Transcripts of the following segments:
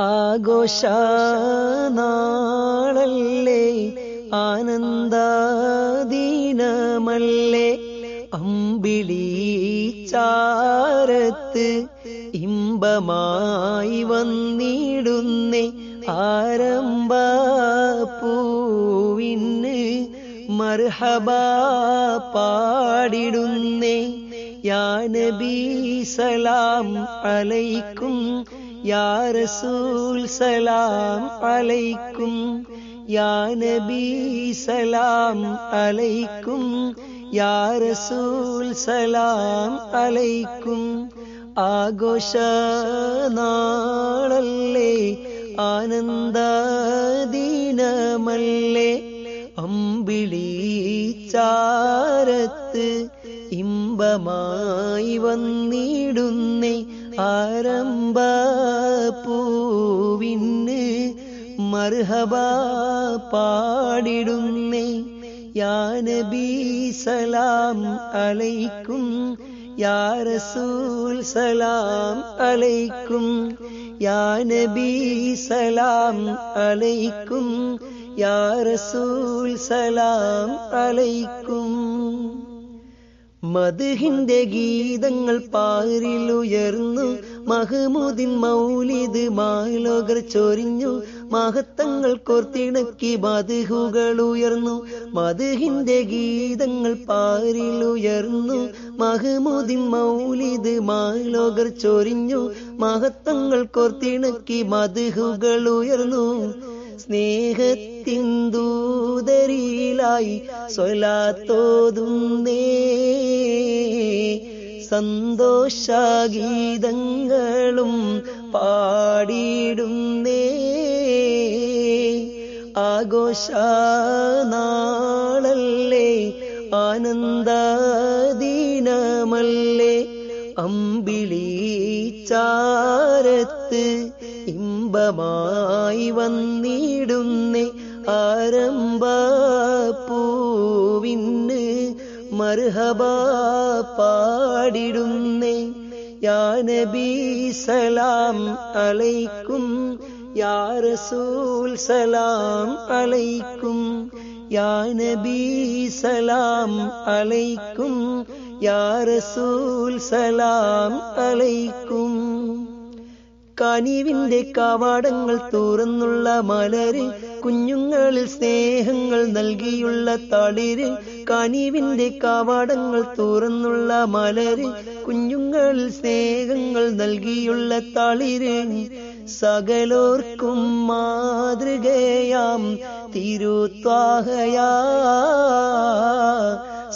ആഘോഷനാളല്ലേ? ആനന്ദദീനമല്ലേ? അമ്പിളി ചാരത്ത് ഇമ്പമായി വന്നിടുന്നേ ആരംഭ പൂവിന് മർഹബ പാടിടുന്നേ. യാ നബി സലാം അലൈക്കും യാ റസൂൽ സലാം അലൈക്കും യാ നബി സലാം അലൈക്കും യാ റസൂൽ സലാം അലൈക്കും. ആഘോഷ നാളല്ലേ ആനന്ദദീനമല്ലേ അമ്പിളി ചാരത്ത് ഇമ്പമായി വന്നിടുന്നേ ആരംഭ പൂവിന് മർഹബ പാടിടുന്നേ യാ നബി സലാം അലൈക്കും യാ റസൂൽ സലാം അലൈക്കും യാ നബി സലാം അലൈക്കും യാ റസൂൽ സലാം അലൈക്കും മധുഹിന്റെ ഗീതങ്ങൾ പാരിലുയർന്നു മഹമൂദിൻ മൗലിദ് മാലോകർ ചൊരിഞ്ഞു. മഹത്തങ്ങൾ കോർത്തിണക്കി മധുഹുകൾ ഉയർന്നു. മധുഹിന്റെ ഗീതങ്ങൾ പാരിലുയർന്നു മഹമൂദിൻ മൗലിദ് മാലോകർ ചൊരിഞ്ഞു. മഹത്തങ്ങൾ കോർത്തിണക്കി മധുഹുകൾ ഉയർന്നു. സ്നേഹത്തിൻ ദൂതരിയിലായി സ്വലാത്തോതുന്നേ സന്തോഷഗീതങ്ങളും പാടിയിടുന്നേ. ആഘോഷ നാളല്ലേ ആനന്ദദീനമല്ലേ അമ്പിളി ചാരത്ത് ഇമ്പമായി വന്നിടുന്നേ. ആരംഭ പൂവിന് മർഹബ പാടിടുന്നേ. യാ നബി സലാം അലൈക്കും യാ റസൂൽ സലാം അലൈക്കും യാ നബി സലാം അലൈക്കും യാ റസൂൽ സലാം അലൈക്കും. കനിവിന്റെ കവാടങ്ങൾ തുറന്നുള്ള മലര് കുഞ്ഞുങ്ങളിൽ സ്നേഹങ്ങൾ നൽകിയുള്ള തളിര് കാനീവിന്റെ കവാടങ്ങൾ തുറന്നുള്ള മലര് കുഞ്ഞുങ്ങളിൽ സ്നേഹങ്ങൾ നൽകിയുള്ള തളിര്. സകലോർക്കും മാതൃകയാം തിരുത്വാഹയാ.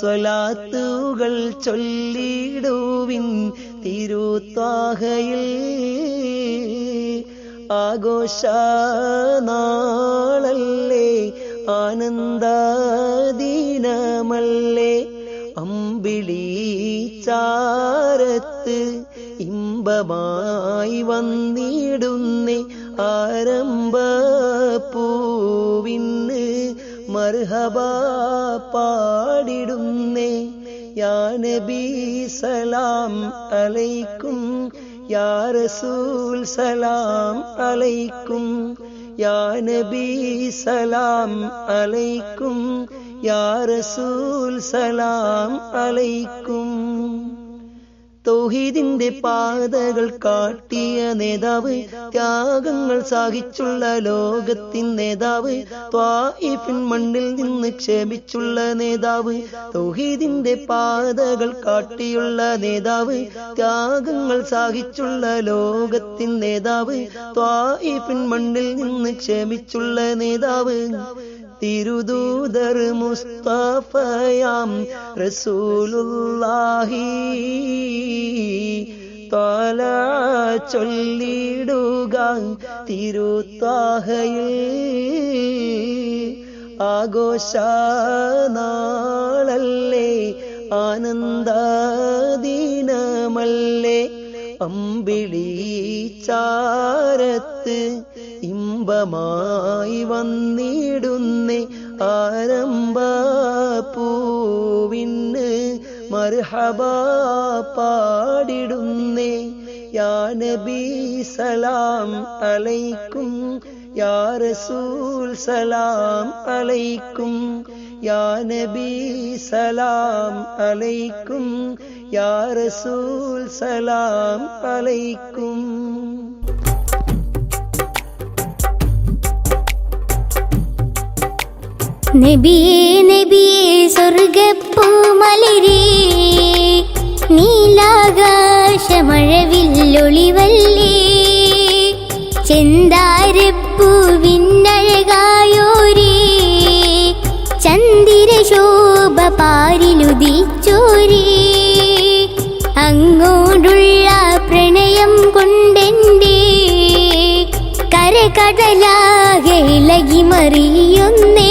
സ്വലാത്തുകൾ ചൊല്ലിടുവിൻ തിരുത്വാഹയിൽ ആഘോഷ നാളല്ലേ അമ്പിളി ചാരത്ത് ഇമ്പമായി വന്നിടുന്നേ ആരംഭ പൂവിന് മർഹബ പാടിടുന്നേ. യാ നബി സലാം അലൈക്കും യാ റസൂൽ സലാം അലൈക്കും യാ നബി സലാം അലൈക്കും യാ റസൂൽ സലാം അലൈക്കും തൗഹീദിന്റെ പാതകൾ കാട്ടിയ നേതാവ് ത്യാഗങ്ങൾ സാഹിച്ചുള്ള ലോകത്തിൻ നേതാവ് ത്വായിഫിൻ മണ്ണിൽ നിന്ന് ക്ഷേമിച്ചുള്ള നേതാവ് തൗഹീദിന്റെ പാതകൾ കാട്ടിയുള്ള നേതാവ് ത്യാഗങ്ങൾ സാഹിച്ചുള്ള ലോകത്തിൻ നേതാവ് ത്വായിഫിൻ മണ്ണിൽ നിന്ന് ക്ഷേമിച്ചുള്ള നേതാവ്. തിരുദൂതർ മുസ്തഫയാം റസൂലുള്ളാഹി. തല ചൊല്ലിടുക തിരുത്താഹയിൽ. ആഘോഷ നാളല്ലേ ആനന്ദദീനമല്ലേ. അമ്പിളി ചാരത്ത് ഇമ്പമായി വന്നിടുന്നേ. ആരംഭ പൂവിന് മർഹബ പാടിടുന്നേ. യാ നബി സലാം അലൈക്കും യാ റസൂൽ സലാം അലൈക്കും യാ നബി സലാം അലൈക്കും യാ റസൂൽ സലാം അലൈക്കും. നബിയേ നബിയേ സ്വർഗപ്പൂമലരേ നീലാകാശമഴവില്ലൊളിവല്ലേ ചെന്താരപ്പൂവിന്നഴകായോരേ ചന്ദിരശോഭ പാരിലുദിച്ചോരേ അങ്ങോടുള്ള പ്രണയം കൊണ്ടെന്റെ കരകടലാകെ ഇളകി മറിയുന്നേ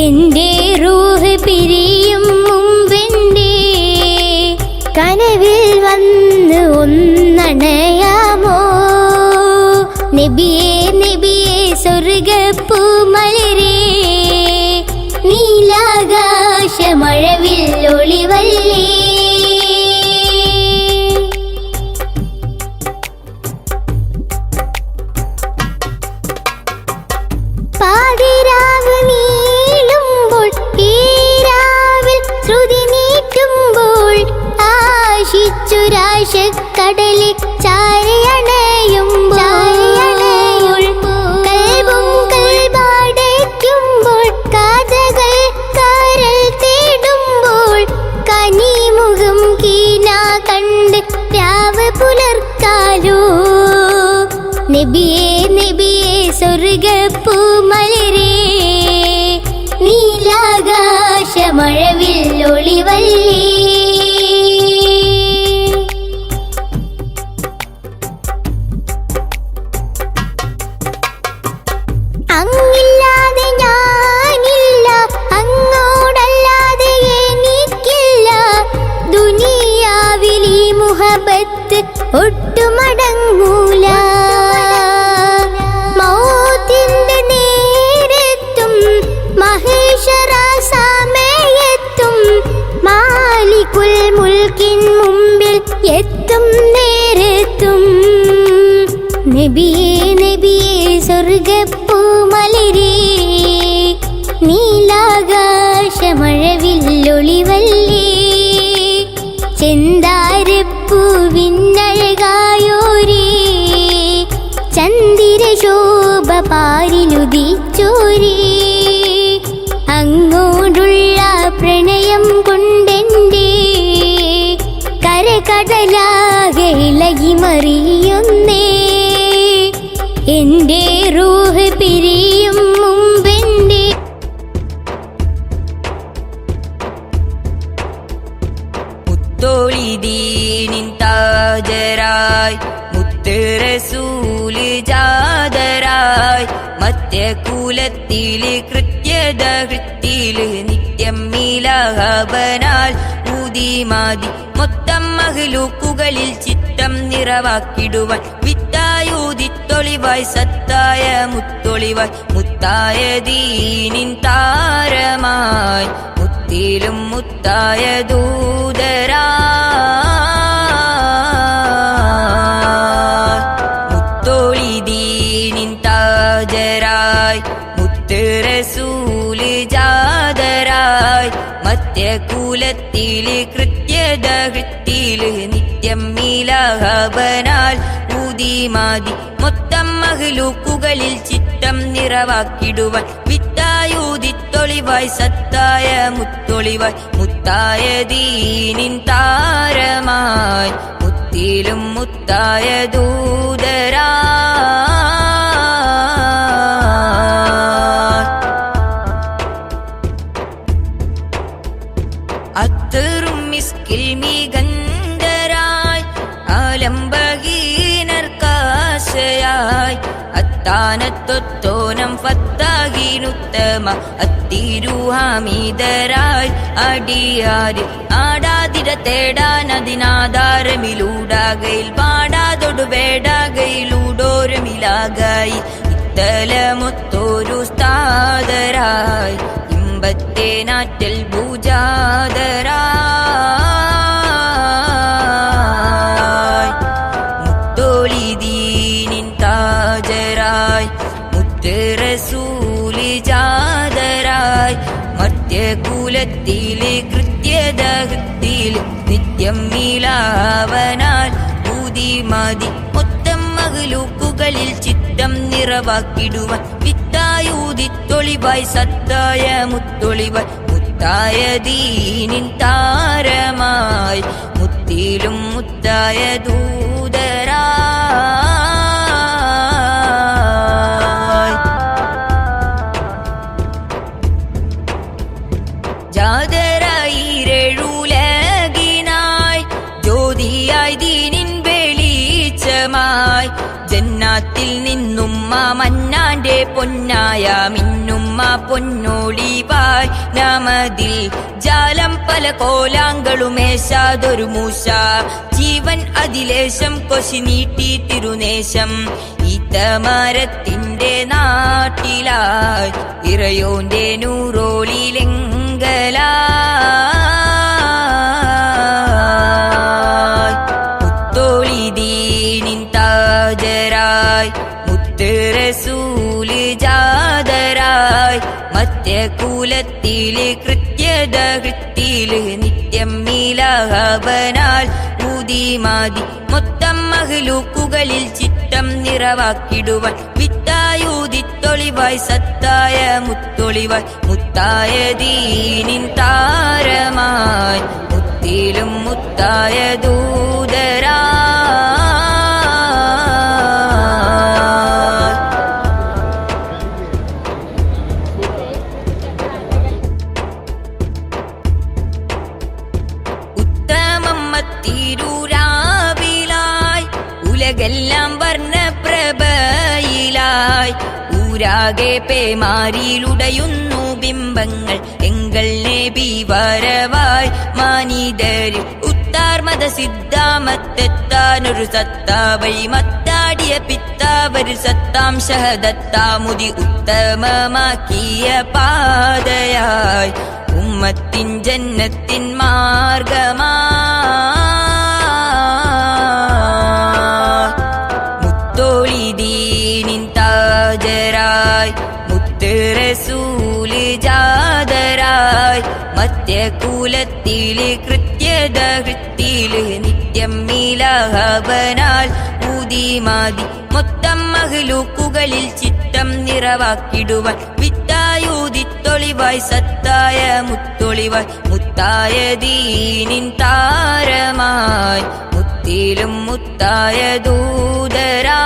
എന്റെ റൂഹ് പിരിയും മുമ്പെന്റെ കനവിൽ വന്ന് ഒന്നണയാമോ? നബിയേ നബിയേ സ്വർഗപ്പൂമലരേ നീലാകാശ മഴവിൽ പാതിരാവ് നബിയേ നബിയേ സ്വർഗപ്പൂമലരേ നീലാകാശമഴവില്ലൊളിവല്ലേ? ചെന്താരപ്പൂവിന്നഴകായോരേ ചന്ദിരശോഭ അങ്ങോടുള്ള ഇളകി മറിയുന്നേ എന്റെ മുത്തോളി ദീനിൻ താജരായി മുത്തറസൂൽ ജാതരായി മത്യകൂലത്തിൽ കൃത്യത കൃത്തിൽ നിത്യം മീലാഹബനാൽ ഊതിമാതി മൊത്തം മഹിലൂക്കുകളിൽ ചിത്തം നിറവാക്കിടുവാൻ വിത്തായൂതിത്തൊളിവായി സത്തായ മുത്തൊളിവായി മുത്തായ ദീനിൻ താരമായി. മുത്തിലും മുത്തായ ദൂതരാ. മുത്തോളി ദീനിൻ താജരായി മുത്തറസൂൽ ജാതരായ്. മത്യകൂലത്തിൽ കൃത്യത നിത്യം മീലാഹബനാൽ ഊതിമാതി മൊത്തം മഹ്ലൂക്കുകളിൽ ചിത്തം നിറവാക്കിടുവാൻ വിത്തായൂതിത്തൊളിവായി സത്തായ മുത്തൊളിവായി മുത്തായ ദീനിൻ താരമായി മുത്തിലും മുത്തായ ദൂതരാ. അത്തറും അത്താനത്തൊത്തോനം ഫത്താകീനുത്തമ അത്തിരുഹാമീതരായി അടിയാരി. ആടാതിര തേടാൻ അതിനാധാരമിലൂടാകയിൽ പാടാതൊടു വേടാകയിലൂടോരമിലാകായി. ഇത്തലമൊത്തോരു സ്ഥാതരായി ഇമ്പത്തെ നാറ്റൽ ഭൂജാതരായി മർത്യകുലത്തിലെ കൃത്യത ഹൃത്തിൽ നിത്യം മീലാവനാൽ ഭൂതി മതി മൊത്തം മകളുക്കുകളിൽ ചിത്തം വിത്തായൂതി തൊളിവായി സത്തായ മുത്തൊളിവായി മുത്തായ ദീനിൻ താരമായി മുത്തിലും മുത്തായ ദൂതരായി ജാതരായിരഴുലകിനായി ജ്യോതിയായി ദീനിൻ വെളിച്ചമായി. ജന്നാത്തിൽ നിന്നുമ്മ മന്നാന്റെ പൊന്നായ മിന്നുമ്മ പൊന്നോളിവായി നമതിൽ ജാലം പല കോലാങ്കളുമേശാതൊരു മൂശ. ജീവൻ അതിലേശം കൊശി നീട്ടി തിരുനേശം. ഈത്തമരത്തിന്റെ നാട്ടിലായി ഇറയോന്റെ നൂറോളിലെങ്കലായി മുത്തോളി ദീനിൻ താജരായി മുത്തറസൂൽ ജാതരായി മത്യകൂലത്തിൽ കൃത്യത കൃത്തിൽ നിത്യം മിലഹവനാൽ ഊതിമാതി മൊത്തം മഹലൂക്കുകളിൽ ചിത്തം നിറവാക്കിടുവാൻ വിത്തായൂതി സത്തായ മുത്തൊളിവായി മുത്തായ ദീനിൻ താരമായി. മുത്തിലും മുത്തായ ദൂതരാ ഉലകെല്ലാം വർണപ്രഭയിലായി. ഊരാകെ പേമാരിയിലുടയുന്നു ബിംബങ്ങൾ. എങ്കൽ നബി വരവായി മാനിതരിൽ. ഉത്താർ മത സിദ്ധാമത്തെത്താനൊരു സത്താവൈ. മത്താടിയ പിത്താവര് സത്താം ശഹദത്താമുതി ഉത്തമമാക്കിയ പാതയായി. ഉമ്മത്തിൻ ജന്നത്തിൻ മാർഗമാ മത്യകൂലത്തിൽ കൃത്യത ഹൃത്തിൽ നിത്യം മിലഹവനാൽ ഊതിമാതി മൊത്തം മഹലൂക്കുകളിൽ ചിത്തം നിറവാക്കിടുവാൻ വിത്തായൂതിത്തൊളിവായി സത്തായ മുത്തൊളിവായി മുത്തായ ദീനിൻ താരമായി മുത്തിലും മുത്തായ ദൂതരാ